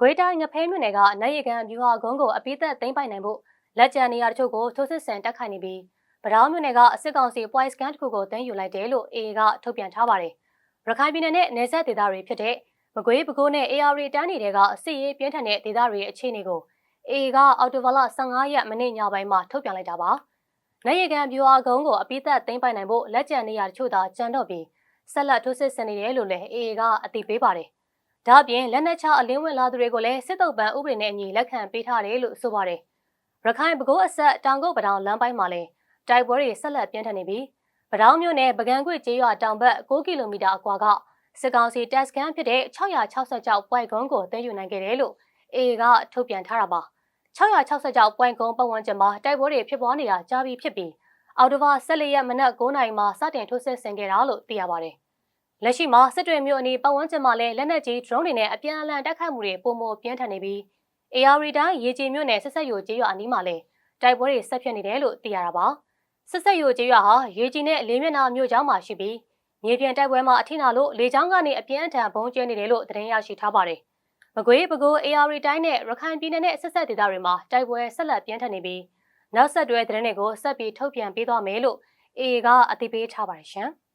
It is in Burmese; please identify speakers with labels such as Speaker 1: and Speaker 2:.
Speaker 1: ကွေးတိုင်းငဖဲမြို့နယ်ကနိုင်ရကန်ဗျူဟာကုန်းကိုအပိသက်သိမ်းပိုက်နိုင်ဖို့လက်ကျန်နေရာတချို့ကိုထိုးစစ်ဆင်တက်ခိုင်နေပြီးဗရောင်းမြို့နယ်ကအစစ်ကောင်စီ point scan တစ်ခုကိုတင်ယူလိုက်တယ်လို့ AA ကထုတ်ပြန်ထားပါတယ်။ရခိုင်ပြည်နယ်နဲ့နယ်စပ်ဒေသတွေဖြစ်တဲ့မကွေးပဲခူးနဲ့ AR တန်းတွေကအစစ်ရေးပြင်းထန်တဲ့ဒေသတွေရဲ့အခြေအနေကို AA ကအော်တိုဘာလ15ရက်မနေ့ညပိုင်းမှာထုတ်ပြန်လိုက်တာပါ။နိုင်ရကန်ဗျူဟာကုန်းကိုအပိသက်သိမ်းပိုက်နိုင်ဖို့လက်ကျန်နေရာတချို့သာကျန်တော့ပြီးဆက်လက်ထိုးစစ်ဆင်နေတယ်လို့လည်း AA ကအသိပေးပါတယ်။ ဒါ့အပြင်လက်နက်ချအလင်းဝင်လာသူတွေကိုလည်းစစ်တုပ်ပန်းဥပဒေနဲ့အညီလက်ခံပေးထားတယ်လို့ဆိုပါတယ်။ရခိုင်ပဲခူးအဆက်တောင်ကုတ်ပတောင်လမ်းပိုင်းမှာလည်းတိုက်ပွဲတွေဆက်လက်ပြင်းထန်နေပြီးပတောင်မြို့နယ်ပကံကွေကျေးရွာတောင်ဘက်6ကီလိုမီတာအကွာကစစ်ကောင်စီတပ်စခန်းဖြစ်တဲ့666ပွိုင်ကုန်းကိုသိမ်းယူနိုင်ခဲ့တယ်လို့ AA ကထုတ်ပြန်ထားတာပါ666ပွိုင်ကုန်းပတ်ဝန်းကျင်မှာတိုက်ပွဲတွေဖြစ်ပွားနေတာကြားပြီးဖြစ်ပြီးအော်တိုဘာ14ရက်မနက်9:00နာရီမှာစတင်ထိုးစစ်ဆင်ခဲ့တာလို့သိရပါတယ်။ လက်ရှိမှာစစ်တွေမြို့အနီးပတ်ဝန်းကျင်မှာလည်းလက်နက်ကြီး drone တွေနဲ့အပြန်အလှန်တိုက်ခိုက်မှုတွေပုံမပြင်းထန်နေပြီး AR တိုင်းရေကြီးမြို့နယ်ဆက်ဆက်ယိုကျေးရွာအနီးမှာလည်းတိုက်ပွဲတွေဆက်ဖြစ်နေတယ်လို့သိရတာပါ။ဆက်ဆက်ယိုကျေးရွာဟာရေကြီးနဲ့လေးမျက်နှာမြို့ကျောင်းမှာရှိပြီးမြေပြင်တိုက်ပွဲမှာအထင်နာလို့လေကြောင်းကနေအပြင်းအထန်ဘုံကျဲနေတယ်လို့သတင်းရရှိထားပါတယ်။မကွေးပဲခူး AR တိုင်းနဲ့ရခိုင်ပြည်နယ်နဲ့ဆက်ဆက်ဒေသတွေမှာတိုက်ပွဲဆက်လက်ပြင်းထန်နေပြီးနောက်ဆက်တွဲသတင်းတွေကိုဆက်ပြီးထုတ်ပြန်ပေးသွားမယ်လို့ AA ကအသိပေးထားပါတယ်ရှင်။